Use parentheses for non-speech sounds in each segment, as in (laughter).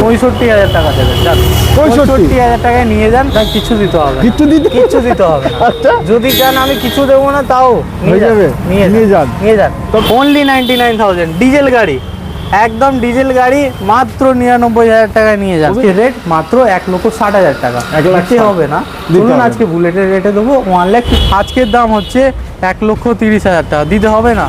পঁয়ষট্টি হাজার টাকা দেবেন 65? পঁয়ষট্টি? হাজার টাকায় নিয়ে যান তাই কিছু দিতে হবে না। কিচ্ছু দিতে কিচ্ছু দিতে হবে আচ্ছা। যদি চান আমি কিছু দেবো না তাও নিয়ে যাবে? নিয়ে যান। নিয়ে যান। তো only ninety nine thousand diesel গাড়ি। একদম ডিজেল গাড়ি মাত্র নিরানব্বই হাজার টাকায় নিয়ে যান। রেট মাত্র এক লক্ষ ষাট হাজার টাকা। এক লাখ হবে না। হবে। আজকে বুলেটের রেটে দেবো। ওয়ান লাখ আজকের দাম হচ্ছে এক লক্ষ তিরিশ হাজার টাকা। দিতে হবে না।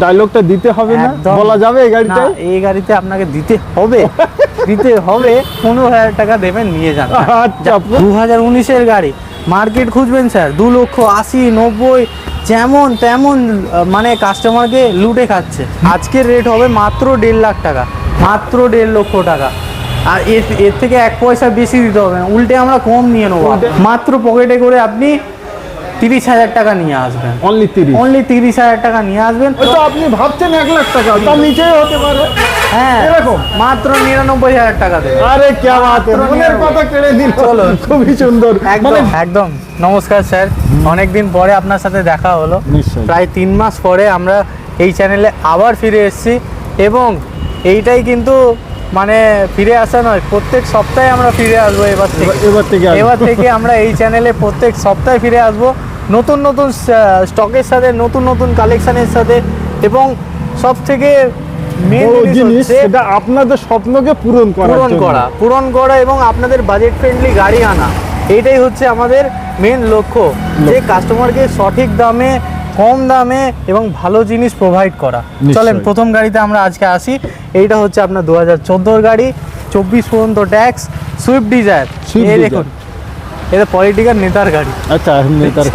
ডায়লগটা দিতে হবে না। বলা যাবে এই না গাড়িটা এই গাড়িতে আপনাকে দিতে হবে। (laughs) দিতে হবে পনেরো হাজার টাকা দেবেন নিয়ে যান। আচ্ছা দু হাজার উনিশের গাড়ি। মার্কেট খুঁজবেন স্যার। দু লক্ষ আশি নব্বই যেমন তেমন মানে কাস্টমারকে লুটে খাচ্ছে। আজকের রেট হবে মাত্র দেড় লাখ টাকা। মাত্র দেড় লক্ষ টাকা। আর এর এর থেকে এক পয়সা বেশি দিতে হবে না। উল্টে আমরা কম নিয়ে নেব। মাত্র পকেটে করে আপনি তিরিশ হাজার টাকা নিয়ে আসবেন। অনলি তিরিশ। অনলি তিরিশ হাজার টাকা নিয়ে আসবেন। তো আপনি ভাবছেন এক লাখ টাকা তার নিচেই হতে পারে। হ্যাঁ এরকম? মাত্র নিরানব্বই হাজার টাকা দেবে আরে কে বাত মনের কথা কেড়ে দিল চলো। খুবই সুন্দর। মানে একদম। একদম নমস্কার স্যার। অনেকদিন পরে আপনার সাথে দেখা হলো। প্রায় তিন মাস পরে আমরা এই চ্যানেলে আবার ফিরে এসেছি এবং এইটাই কিন্তু মানে ফিরে আসা নয় প্রত্যেক সপ্তাহে আমরা ফিরে আসব এবার থেকে। এবার- থেকে এবার থেকে আমরা এই চ্যানেলে প্রত্যেক সপ্তাহে ফিরে আসব। নতুন নতুন স্টকের সাথে নতুন নতুন কালেকশনের সাথে এবং সব থেকে মেন জিনিস সেটা আপনাদের স্বপ্নকে পূরণ করার পূরণ করা পূরণ করা এবং আপনাদের বাজেট ফ্রেন্ডলি গাড়ি আনা। এইটাই হচ্ছে আমাদের মেন লক্ষ্য। যে কাস্টমারকে সঠিক দামে কম দামে এবং ভালো জিনিস প্রোভাইড করা। চলেন প্রথম গাড়িতে আমরা আজকে আসি। এইটা হচ্ছে আপনার দু হাজার চোদ্দোর গাড়ি চব্বিশ পর্যন্ত ট্যাক্স সুইফট ডিজায়ার এই দেখুন এটা পলিটিক্যাল নেতার গাড়ি। আচ্ছা নেতার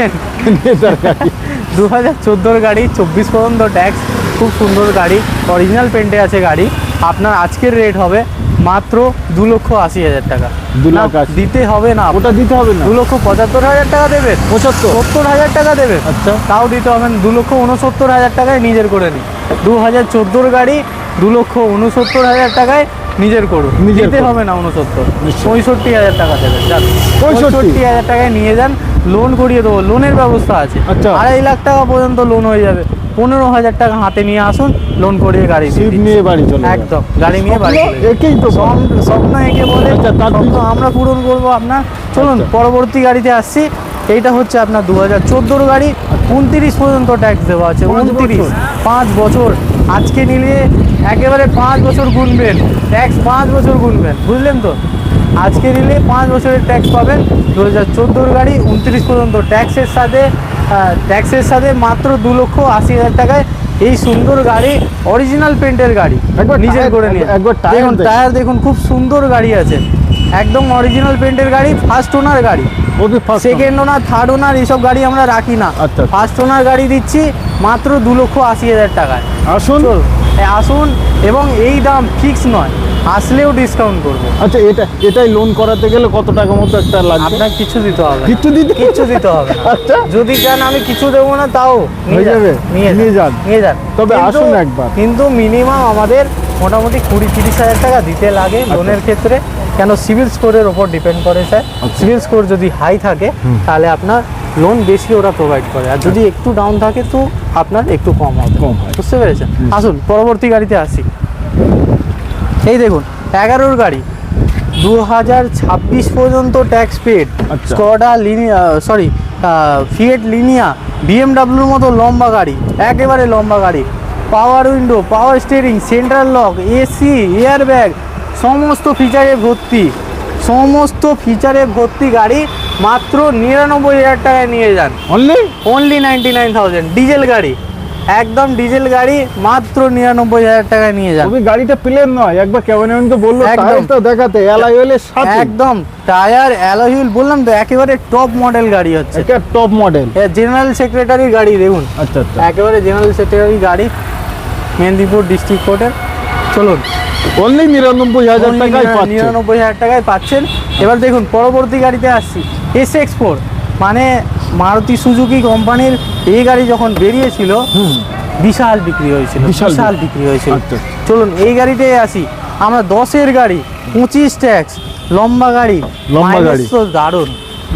নেতার গাড়ি। (laughs) দু হাজার চোদ্দোর গাড়ি চব্বিশ পর্যন্ত ট্যাক্স খুব সুন্দর গাড়ি। অরিজিনাল পেন্টে আছে গাড়ি। আপনার আজকের রেট হবে মাত্র দু লক্ষ আশি হাজার টাকা। দু লাখ। দিতে হবে না। ওটা দিতে হবে না? দু লক্ষ পঁচাত্তর হাজার টাকা দেবেন। পঁচাত্তর? সত্তর হাজার টাকা দেবেন। আচ্ছা। তাও দিতে হবে দু লক্ষ উনসত্তর হাজার টাকায় নিজের করে নিন। দু হাজার চোদ্দোর গাড়ি দু লক্ষ উনসত্তর হাজার টাকায় নিজের করুন। দিতে হবে না উনসত্তর। পঁয়ষট্টি হাজার টাকা 65? পঁয়ষট্টি। হাজার টাকায় নিয়ে যান। লোন করিয়ে দেবো। লোনের ব্যবস্থা আছে। আচ্ছা। আড়াই লাখ টাকা পর্যন্ত লোন হয়ে যাবে। পনেরো হাজার টাকা হাতে নিয়ে আসুন লোন করিয়ে গাড়ি নিয়ে বাড়ি চলে একদম গাড়ি নিয়ে বাড়ি একেই তো স্বপ্ন- একে বলে আচ্ছা, তার স্বপ্ন আমরা পূরণ করব আপনার। চলুন আচ্ছা। পরবর্তী গাড়িতে আসছি। এইটা হচ্ছে আপনার দু হাজার চোদ্দোর গাড়ি। উনত্রিশ পর্যন্ত ট্যাক্স দেওয়া আছে উনত্রিশ পাঁচ বছর। আজকে নিলে একেবারে পাঁচ বছর গুনবেন। ট্যাক্স পাঁচ বছর গুনবেন বুঝলেন তো? আজকে নিলে পাঁচ বছরের ট্যাক্স পাবেন। দু হাজার চোদ্দোর গাড়ি উনত্রিশ পর্যন্ত ট্যাক্সের সাথে ট্যাক্সের সাথে মাত্র দু লক্ষ আশি হাজার টাকায় এই সুন্দর গাড়ি অরিজিনাল পেন্টের গাড়ি একবার নিজের করে নিয়ে। একবার টায়ার দেখুন। টায়ার দেখুন খুব সুন্দর গাড়ি আছে। একদম অরিজিনাল পেন্টের গাড়ি ফার্স্ট ওনার গাড়ি। First second owner third owner এইসব গাড়ি আমরা রাখি না। আচ্ছা। ফার্স্ট ওনার গাড়ি দিচ্ছি মাত্র দু লক্ষ আশি হাজার টাকায়। আসুন। আসুন এবং এই দাম ফিক্স নয়। আসলেও ডিসকাউন্ট করব। আচ্ছা এটা এটাই লোন করাতে গেলে কত টাকা মতো একটা লাগবে? আপনাকে কিছু দিতে হবে কিছু দিতে কিছু দিতে হবে আচ্ছা। যদি চান আমি কিছু দেবো না তাও নিয়ে যাবে? নিয়ে যান। নিয়ে যান। তবে আসুন একবার। কিন্তু মিনিমাম আমাদের মোটামুটি কুড়ি তিরিশ হাজার টাকা দিতে লাগে লোনের ক্ষেত্রে। কেন সিভিল স্কোরের ওপর ডিপেন্ড করে স্যার আচ্ছা। সিভিল স্কোর যদি হাই থাকে তাহলে আপনার লোন বেশি ওরা প্রোভাইড করে। আর যদি একটু ডাউন থাকে তো আপনার একটু কম হবে। কম হয়। বুঝতে পেরেছেন? আসুন পরবর্তী গাড়িতে আসি। এই দেখুন এগারোর গাড়ি। দু হাজার ছাব্বিশ পর্যন্ত tax paid. Skoda Linea sorry Fiat Linea বিএমডাব্লিউর মতো লম্বা গাড়ি একেবারে লম্বা গাড়ি। Power window power steering central lock AC air bag সমস্ত ফিচারে ভর্তি। সমস্ত ফিচারে ভর্তি গাড়ি মাত্র নিরানব্বই হাজার টাকায় নিয়ে যান। Only only ninety nine thousand diesel গাড়ি। একদম ডিজেল গাড়ি মাত্র নিরানব্বই হাজার টাকায় নিয়ে যান। গাড়িটা প্লেন নয় একবার কেমন তো বলল একদম। তো দেখাতে সাথে। একদম টায়ার অ্যালোহিল বললাম তো একেবারে টপ মডেল গাড়ি হচ্ছে। এটা টপ মডেল জেনারেল সেক্রেটারি গাড়ি দেখুন। আচ্ছা আচ্ছা। একেবারে জেনারেল সেক্রেটারি গাড়ি মেদিনীপুর ডিস্ট্রিক্ট কোর্টের চলুন। অনলি নিরানব্বই হাজার টাকায় নিরানব্বই হাজার টাকায় পাচ্ছেন। এবার দেখুন পরবর্তী গাড়িতে আসছি এস এক্স ফোর মানে মারুতি সুজুকি কোম্পানির এই গাড়ি যখন বেরিয়েছিল বিশাল বিক্রি হয়েছিল বিশাল বিক্রি। হয়েছিল। আচ্ছা। চলুন এই গাড়িতে আসি। আমরা দশের গাড়ি পঁচিশ ট্যাক্স লম্বা গাড়ি। লম্বা গাড়ি। তো দারুণ।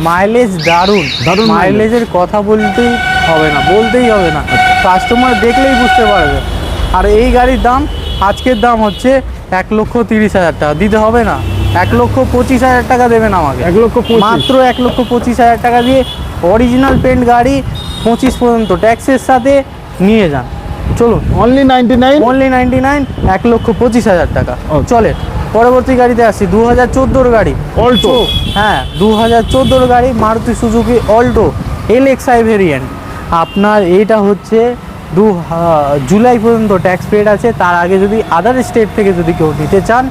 মাইলেজ দারুণ। দারুণ মাইলেজের কথা বলতেই হবে না বলতেই হবে না। কাস্টমার দেখলেই বুঝতে পারবে। আর এই গাড়ির দাম আজকের দাম হচ্ছে এক লক্ষ তিরিশ হাজার টাকা। দিতে হবে না। এক লক্ষ পঁচিশ হাজার টাকা দেবেন আমাকে। এক লক্ষ মাত্র এক লক্ষ পঁচিশ হাজার টাকা দিয়ে অরিজিনাল পেন্ট গাড়ি পঁচিশ পর্যন্ত। ট্যাক্সের সাথে নিয়ে যান। চলুন। Only ninety nine only ninety nine এক লক্ষ পঁচিশ হাজার টাকা। Okay. চলে পরবর্তী গাড়িতে আসছি দু হাজার চোদ্দোর গাড়ি। অল্টো হ্যাঁ দু হাজার চোদ্দোর গাড়ি Maruti Suzuki Alto L X I variant আপনার এইটা হচ্ছে দু জুলাই পর্যন্ত ট্যাক্স পেড আছে। তার আগে যদি আদার স্টেট থেকে যদি কেউ নিতে চান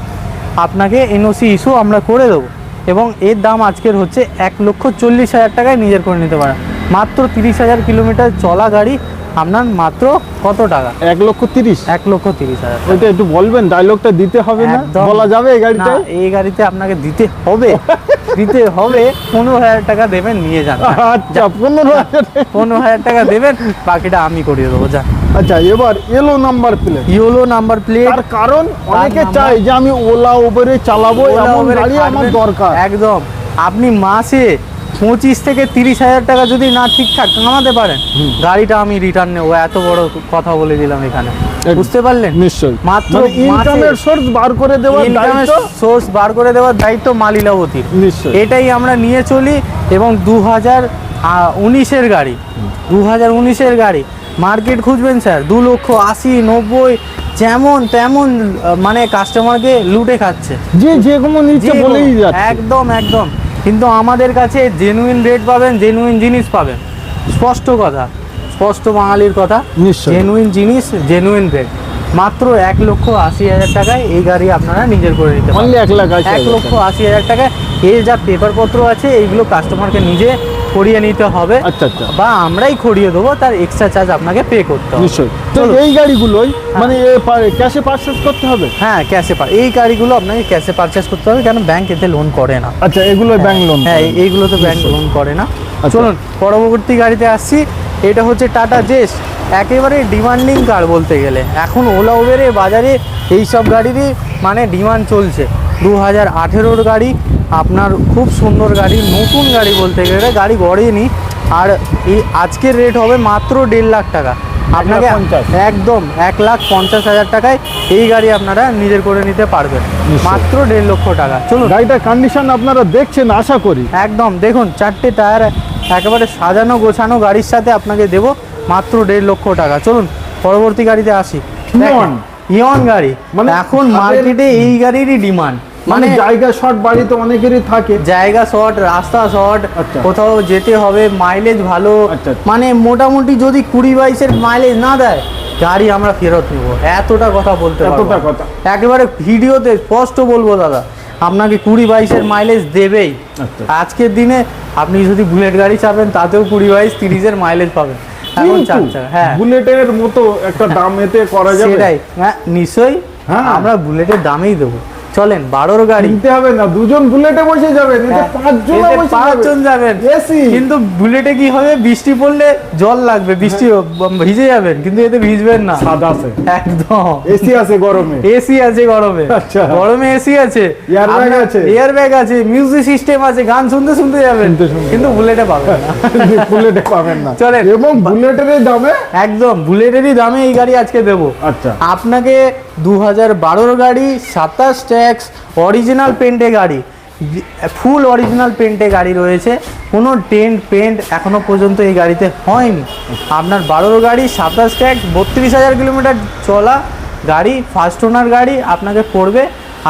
আপনাকে এনওসি ইস্যু আমরা করে দেবো। এবং এর দাম আজকের হচ্ছে এক লক্ষ চল্লিশ হাজার টাকায় নিজের করে নিতে পারেন। মাত্র তিরিশ হাজার কিলোমিটার চলা গাড়ি আপনার মাত্র কত টাকা? এক লক্ষ তিরিশ? এক লক্ষ তিরিশ হাজার। ওইটা একটু বলবেন ডায়লগটা দিতে হবে না। বলা যাবে এই গাড়িটায় এই গাড়িতে আপনাকে দিতে হবে। (laughs) দিতে হবে পনেরো হাজার টাকা দেবেন নিয়ে যান। আচ্ছা পনেরো হাজার পনেরো হাজার টাকা দেবেন বাকিটা আমি করিয়ে দেবো যান। আচ্ছা এবার এলো number plate yellow number plate তার কারণ অনেকে চায় যে আমি ওলা উবেরে চালাবো এমন গাড়ি আমার দরকার। একদম। আপনি মাসে পঁচিশ থেকে তিরিশ হাজার টাকা যদি না ঠিকঠাক কামাতে পারেন গাড়িটা আমি রিটার্ন নেব। এত বড় কথা বলে দিলাম এখানে। বুঝতে পারলেন? নিশ্চয়ই। মাত্র মানে ইনকামের সোর্স বার করে দেওয়ার ইনকামের সোর্স বার করে দেওয়ার দায়িত্ব মালিলাবতীর নিশ্চয়ই। এটাই আমরা নিয়ে চলি এবং দু হাজার উনিশের গাড়ি। দু হাজার উনিশের গাড়ি। মার্কেট খুঁজবেন স্যার। দু লক্ষ আশি নব্বই যেমন তেমন মানে কাস্টমারকে লুটে খাচ্ছে। যে যে কোনো বলেই একদম একদম। কিন্তু আমাদের কাছে জেনুইন রেট পাবেন জেনুইন জিনিস পাবেন। স্পষ্ট কথা স্পষ্ট বাঙালির কথা। জেনুইন জিনিস জেনুইন রেট মাত্র এক লক্ষ আশি হাজার টাকায় এই গাড়ি আপনারা নিজের করে নিতে পারেন এক লক্ষ আশি হাজার টাকায়। এর যা পেপারপত্র আছে এইগুলো কাস্টমারকে নিজে করিয়ে নিতে হবে। আচ্ছা আচ্ছা। বা আমরাই করিয়ে দেবো তার এক্সট্রা চার্জ আপনাকে পে করতে হবে। নিশ্চয়ই। তো এই গাড়িগুলোই মানে ক্যাশে পারচেস করতে হবে? হ্যাঁ ক্যাশে পার এই গাড়িগুলো আপনাকে ক্যাশে পারচেস করতে হবে কেন ব্যাংক এতে লোন করে না। আচ্ছা এগুলো ব্যাংক লোন হ্যাঁ এই- এইগুলো তো ব্যাংক লোন করে না। আচ্ছা। চলুন পরবর্তী গাড়িতে আসছি। এটা হচ্ছে টাটা জেস একেবারে ডিমান্ডিং কার বলতে গেলে। এখন ওলা উবেরে বাজারে এই সব গাড়িরই মানে ডিমান্ড চলছে। দু হাজার আঠেরোর গাড়ি আপনার খুব সুন্দর গাড়ি নতুন গাড়ি বলতে গেলে গাড়ি গড়েনি আর এই আজকের রেট হবে মাত্র দেড় লাখ টাকা। আপনাকে একদম এক লাখ পঞ্চাশ হাজার টাকায় এই গাড়ি আপনারা নিজের করে নিতে পারবেন। মাত্র দেড় লক্ষ টাকা। চলুন। গাড়িটার কন্ডিশন আপনারা দেখছেন আশা করি। একদম। দেখুন চারটে টায়ার একেবারে সাজানো গোছানো গাড়ির সাথে আপনাকে দেবো মাত্র দেড় লক্ষ টাকা। চলুন পরবর্তী গাড়িতে আসি। ইয়ন। ইয়ন গাড়ি। মানে এখন মার্কেটে এই গাড়িরই ডিমান্ড মানে মানে জায়গা শর্ট বাড়িতে অনেকেরই থাকে জায়গা শর্ট রাস্তা শর্ট আচ্ছা। কোথাও যেতে হবে মাইলেজ ভালো আচ্ছা, আচ্ছা। মানে মোটামুটি যদি কুড়ি বাইশের মাইলেজ না দেয় গাড়ি আমরা ফেরত নেব এতটা কথা বলতে এতটা কথা। একেবারে ভিডিওতে স্পষ্ট বলব দাদা আপনাকে কুড়ি বাইশের মাইলেজ দেবেই। আজকের দিনে আপনি যদি বুলেট গাড়ি চাপেন তাতেও কুড়ি বাইশ তিরিশের মাইলেজ পাবেন হ্যাঁ বুলেটের মতো একটা দাম এতে করা যাবে সেটাই হ্যাঁ নিশ্চয়ই হ্যাঁ। আমরা বুলেটের দামেই দেবো চলেন বারোর গাড়ি। কিনতে হবে না দুজন বুলেটে বসে যাবেন হ্যাঁ, পাঁচজন পাঁচজন যাবেন। এসি। কিন্তু বুলেটে কি হবে? বৃষ্টি পড়লে জল লাগবে বৃষ্টি ভিজে যাবেন কিন্তু এতে ভিজবেন না। সাদা আছে। একদম। এসি আছে গরমে। এসি আছে গরমে। আচ্ছা। গরমে এসি আছে। Airbag আছে। এয়ার ব্যাগ আছে মিউজিক সিস্টেম আছে গান শুনতে শুনতে যাবেন। কিন্তু বুলেটে পাবেন না। (laughs) বুলেটে পাবেন না। চলেন। এবং বুলেটের দামে? একদম বুলেটেরই দামে এই গাড়ি আজকে দেবো। আচ্ছা। আপনাকে দু হাজার বারোর গাড়ি সাতাশ ট্যাক্স অরিজিনাল পেন্টে গাড়ি। ফুল অরিজিনাল পেন্টে গাড়ি রয়েছে। কোনো টেন্ট পেন্ট এখনও পর্যন্ত এই গাড়িতে হয়নি। আপনার বারোর গাড়ি সাতাশ ট্যাক্স বত্রিশ হাজার কিলোমিটার চলা গাড়ি ফার্স্ট ওনার গাড়ি আপনাকে পড়বে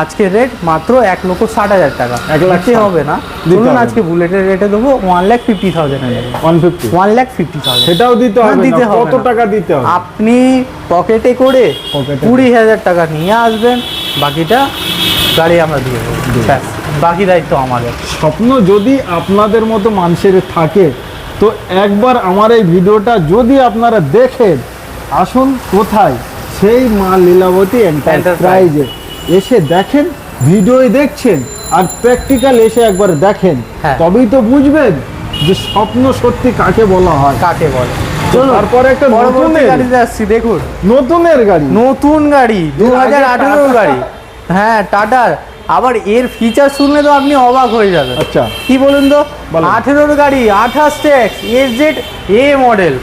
আজকের রেট মাত্র এক লক্ষ ষাট হাজার টাকা। এক লাখ দিতে হবে না। বলুন আজকে বুলেটের রেটে দেবো one lakh fifty thousand one fifty one lakh fifty thousand সেটাও দিতে হবে দিতে। হবে কত টাকা দিতে হবে? আপনি পকেটে করে। কুড়ি হাজার টাকা নিয়ে আসবেন। বাকিটা গাড়ি আমরা দিয়ে দেবো। ব্যাস, বাকি দায়িত্ব আমাদের। স্বপ্ন যদি আপনাদের মতো মানুষের থাকে তো একবার আমার এই ভিডিওটা যদি আপনারা দেখেন আসুন কোথায়? সেই মা লীলাবতী এন্টারপ্রাইজে এসে দেখেন ভিডিওই দেখছেন আর প্র্যাকটিক্যাল এসে একবার দেখেন। হ্যাঁ। তবেই তো বুঝবেন যে স্বপ্ন সত্যি কাকে বলা হয়। কাকে বলে? তারপরে একটা নতুনের গাড়িতে আসছি দেখুন। নতুনের গাড়ি। নতুন গাড়ি দু হাজার গাড়ি। হ্যাঁ টাটার আবার এর ফিচার শুনলে তো আপনি অবাক হয়ে যাবেন। আচ্ছা। কি বলুন তো। আঠেরোর গাড়ি আঠাশ tax S Z A model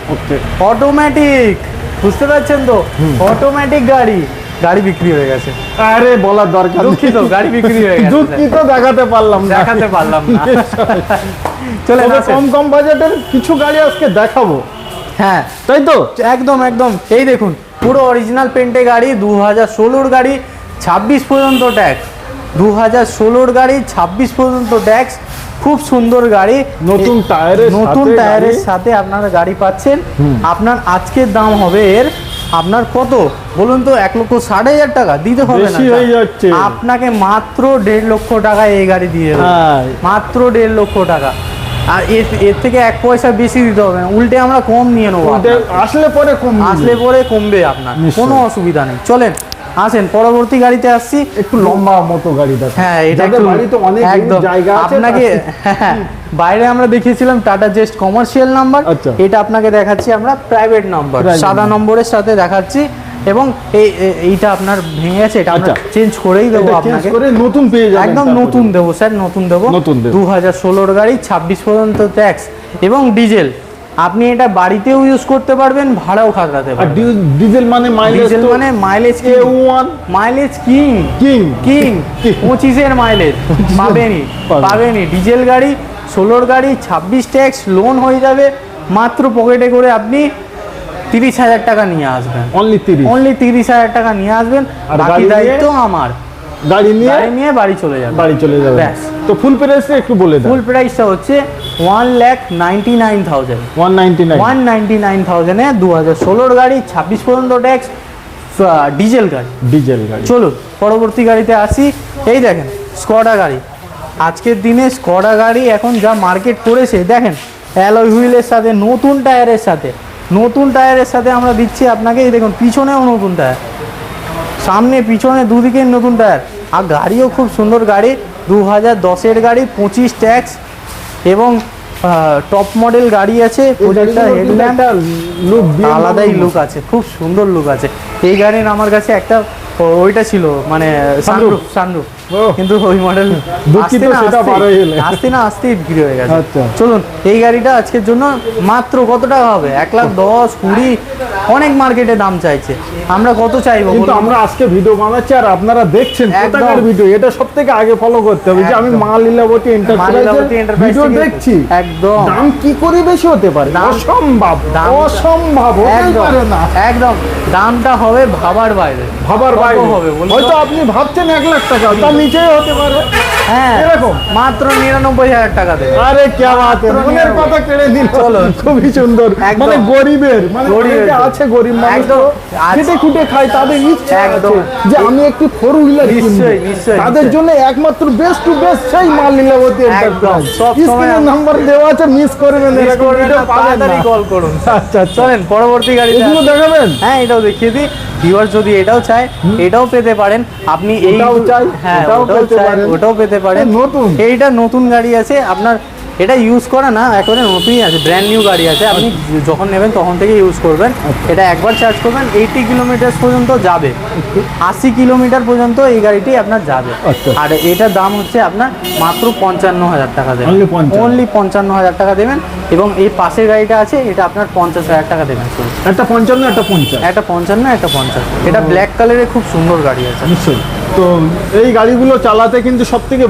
automatic বুঝতে পারছেন তো? অটোমেটিক গাড়ি। গাড়ি বিক্রি হয়ে গেছে। আরে বলার দরকার দুঃখিত গাড়ি বিক্রি হয়ে গেছে। দুঃখিত দেখাতে পারলাম না। দেখাতে পারলাম না। (laughs) চলে কম কম বাজেটের কিছু গাড়ি আজকে দেখাবো। হ্যাঁ। তাই তো? একদম একদম। এই দেখুন পুরো অরিজিনাল পেন্টে গাড়ি দু হাজার ষোলোর গাড়ি ছাব্বিশ পর্যন্ত ট্যাক্স দু হাজার ষোলোর গাড়ি ছাব্বিশ পর্যন্ত ট্যাক্স খুব সুন্দর গাড়ি। নতুন টায়ারের নতুন টায়ারের সাথে আপনারা গাড়ি পাচ্ছেন। আপনার আজকের দাম হবে এর আপনার কত? বলুন তো এক লক্ষ ষাট হাজার টাকা দিতে হবে না বেশি হয়ে যাচ্ছে। আপনাকে মাত্র দেড় লক্ষ টাকায় এই গাড়ি দিয়ে হ্যাঁ। মাত্র দেড় লক্ষ টাকা। আর এর এর থেকে এক পয়সা বেশি দিতে হবে না। উল্টে আমরা কম নিয়ে নেব আসলে পরে কম আসলে পরে কমবে আপনার। কোনো অসুবিধা নেই। চলেন আসেন পরবর্তী গাড়িতে আসছি। একটু লম্বা মতো গাড়ি দেখা হ্যাঁ এটা একটু বাড়িতে অনেক একদম। জায়গা আছে আপনাকে (laughs) হ্যাঁ, বাইরে আমরা দেখিয়েছিলাম টাটা জেস্ট কমার্শিয়াল নাম্বার আচ্ছা। এটা আপনাকে দেখাচ্ছি আমরা প্রাইভেট নাম্বার সাদা নম্বরের সাথে দেখাচ্ছি। এবং এই এইটা আপনার ভেঙে গেছে এটা আমরা আচ্ছা। চেঞ্জ করেই দেবো আপনাকে। করে নতুন পেয়ে যাবেন একদম নতুন দেবো স্যার নতুন দেবো। নতুন দেবো। দু হাজার ষোলোর গাড়ি ছাব্বিশ পর্যন্ত ট্যাক্স এবং ডিজেল আপনি এটা বাড়িতেও ইউজ করতে পারবেন ভাড়াও খাটাতে পারবেন। ডিজেল মানে মাইলেজ ডিজেল মানে mileage one mileage king king king. পঁচিশের মাইলেজ (laughs) পাবেনি পাবেন। পাবেনি ডিজেল গাড়ি ষোলোর গাড়ি ছাব্বিশ ট্যাক্স লোন হয়ে যাবে। মাত্র পকেটে করে আপনি তিরিশ হাজার টাকা নিয়ে আসবেন। অনলি তিরিশ। অনলি তিরিশ হাজার টাকা নিয়ে আসবেন। বাকি দায়িত্ব আমার। গাড়ি নিয়ে গাড়ি নিয়ে বাড়ি চলে যাবে। বাড়ি চলে যাবে। ব্যাস। তো ফুল প্রাইসটা একটু বলে দেন ফুল প্রাইসটা হচ্ছে one lakh ninety nine thousand one ninety nine one ninety nine থাউজেন্ডে দু হাজার ষোলোর গাড়ি ছাব্বিশ পর্যন্ত ট্যাক্স ডিজেল গাড়ি। ডিজেল গাড়ি। চলুন পরবর্তী গাড়িতে আসি। এই দেখেন স্কডা গাড়ি। আজকের দিনে স্কডা গাড়ি এখন যা মার্কেট করেছে দেখেন অ্যালয় হুইলের সাথে নতুন টায়ারের সাথে। নতুন টায়ারের সাথে আমরা দিচ্ছি আপনাকে এই দেখুন পিছনেও নতুন টায়ার সামনে পিছনে দুদিকে নতুন টায়ার। আর গাড়িও খুব সুন্দর গাড়ি। দু হাজার দশের গাড়ি পঁচিশ ট্যাক্স এবং টপ মডেল গাড়ি আছে। হেডল্যাম্প লুক আলাদাই লুক আছে খুব সুন্দর লুক আছে। এই গাড়ির আমার কাছে একটা ওইটা ছিল মানে সানরুফ সানরুফ। কিন্তু ওই মডেল দুঃখিত, সেটা বার হয়ে গেলে। আসতে না আসতেই বিক্রি হয়ে গেছে। আচ্ছা। চলুন এই গাড়িটা আজকের জন্য মাত্র কত টাকা হবে? এক লাখ দশ কুড়ি অনেক মার্কেটে দাম চাইছে। আমরা কত চাইব কিন্তু আমরা আজকে ভিডিও বানাচ্ছি আর আপনারা দেখছেন। কোথাকার ভিডিও এটা সব থেকে আগে ফলো করতে হবে যে আমি। মা লীলাবতী এন্টারপ্রাইজের ভিডিও দেখছি। একদম। দাম কি করে বেশি হতে পারে? অসম্ভব। দাম- অসম্ভব পারে না। একদম। দামটা হবে ভাবার বাইরে। ভাবার বাইরে। হবে হয়তো আপনি ভাবছেন এক লাখ টাকা নিচেই হতে পারে। হ্যাঁ এরকম? মাত্র নিরানব্বই হাজার টাকা দেবে। আরে কে বাত মনের কথা কেড়ে দিল চলো। খুবই সুন্দর। মানে গরিবের মানে। আছে গরিব মানুষ খেটে খুটে খায় তাদের ইচ্ছা একদম। যে আমি একটি ফোর হুইলার নিশ্চয়ই, নিশ্চয়ই, তাদের জন্য একমাত্র বেস্ট টু বেস্ট সেই মাল লীলাবতী এন্টারপ্রাইজ স্ক্রিনে নাম্বার দেওয়া আছে মিস করবেন এরকম তাড়াতাড়ি কল করুন। আচ্ছা আচ্ছা। চলেন পরবর্তী গাড়ি এগুলো দেখাবেন? হ্যাঁ এটাও দেখিয়ে দিই। ভিউয়ার যদি এটাও চায় এটাও পেতে পারেন। আপনি এই ওটাও চাই, হ্যাঁ ওটাও পেতে পারেন। নতুন। এইটা নতুন গাড়ি আছে আপনার এটা ইউজ করা না একেবারে নতুনই আছে ব্র্যান্ড নিউ গাড়ি আছে। আপনি যখন নেবেন তখন থেকে ইউজ করবেন। এটা একবার চার্জ করবেন এইটি কিলোমিটার পর্যন্ত যাবে। আশি কিলোমিটার পর্যন্ত এই গাড়িটি আপনার যাবে। আচ্ছা। আর এটার দাম হচ্ছে আপনার মাত্র পঞ্চান্ন হাজার টাকা দেবেন। Only 55 অনলি পঞ্চান্ন হাজার টাকা দেবেন। এবং এই পাশের গাড়িটা আছে এটা আপনার পঞ্চাশ হাজার টাকা দেবেন। একটা পঞ্চান্ন একটা পঞ্চাশ। একটা পঞ্চান্ন একটা পঞ্চাশ। এটা ব্ল্যাক কালারের খুব সুন্দর গাড়ি আছে। নিশ্চয়ই। তো এই গাড়িগুলো চালাতে কিন্তু সব থেকে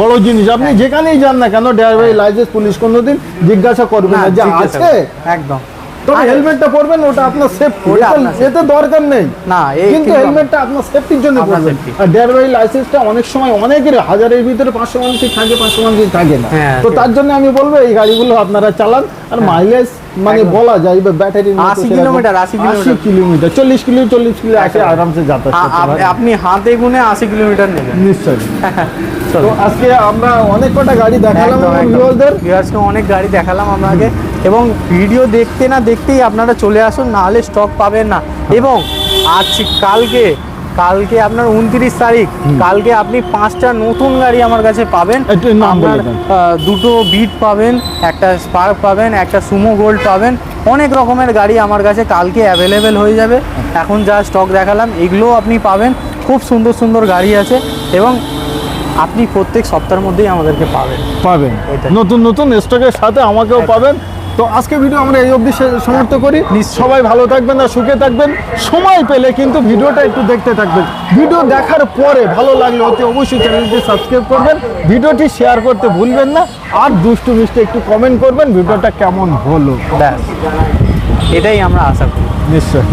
বড় জিনিস। আপনি হ্যাঁ। যেখানেই যান না কেন ড্রাইভারি লাইসেন্স পুলিশ কোনোদিন জিজ্ঞাসা করবেন না যে আছে। একদম। তবে হেলমেটটা পরবেন ওটা আপনার সেফ ওটা আপনার এতে দরকার নেই। না কিন্তু হেলমেটটা আপনার সেফটির জন্য পরবেন। আর ড্রাইভারি লাইসেন্সটা অনেক সময় অনেকের হাজারের ভিতরে পাঁচশো মানুষই থাকে পাঁচশো মানুষই থাকে না। হ্যাঁ, তো তার জন্য আমি বলব এই গাড়িগুলো আপনারা চালান। আর মাইলেজ মানে বলা যায় বা ব্যাটারির 80 কিলোমিটার, 80 কিলোমিটার। কিলোমিটার চল্লিশ কিলো চল্লিশ কিলো আসে আরামসে যাতায়াত করতে আপনি হাতে গুনে আশি কিলোমিটার নেবেন। নিশ্চয়ই। (laughs) তো আজকে আমরা অনেক কটা গাড়ি দেখালাম আমার। ভিউয়ার্সকে অনেক গাড়ি দেখালাম আপনাকে এবং ভিডিও দেখতে না দেখতেই আপনারা চলে আসুন নাহলে স্টক পাবেন না। এবং আজ কালকে কালকে আপনার উনত্রিশ তারিখ কালকে আপনি পাঁচটা নতুন গাড়ি আমার কাছে পাবেন। আপনার দুটো বিট পাবেন একটা স্পার্ক পাবেন একটা সুমো গোল্ড পাবেন অনেক রকমের গাড়ি আমার কাছে কালকে অ্যাভেলেবেল হয়ে যাবে। এখন যা স্টক দেখালাম এগুলোও আপনি পাবেন। খুব সুন্দর সুন্দর গাড়ি আছে এবং আপনি প্রত্যেক সপ্তাহের মধ্যেই আমাদেরকে পাবেন। পাবেন। নতুন নতুন স্টকের সাথে আমাকেও পাবেন। তো আজকে ভিডিও আমরা এই অবধি সমর্থ সমাপ্ত করি। সবাই ভালো থাকবেন আর সুখে থাকবেন। সময় পেলে কিন্তু ভিডিওটা একটু দেখতে থাকবেন। ভিডিও দেখার পরে ভালো লাগলে অতি অবশ্যই চ্যানেলটি সাবস্ক্রাইব করবেন। ভিডিওটি শেয়ার করতে ভুলবেন না। আর দুষ্টু মিষ্টি একটু কমেন্ট করবেন ভিডিওটা কেমন হলো? ব্যাস। এটাই আমরা আশা করি। নিশ্চয়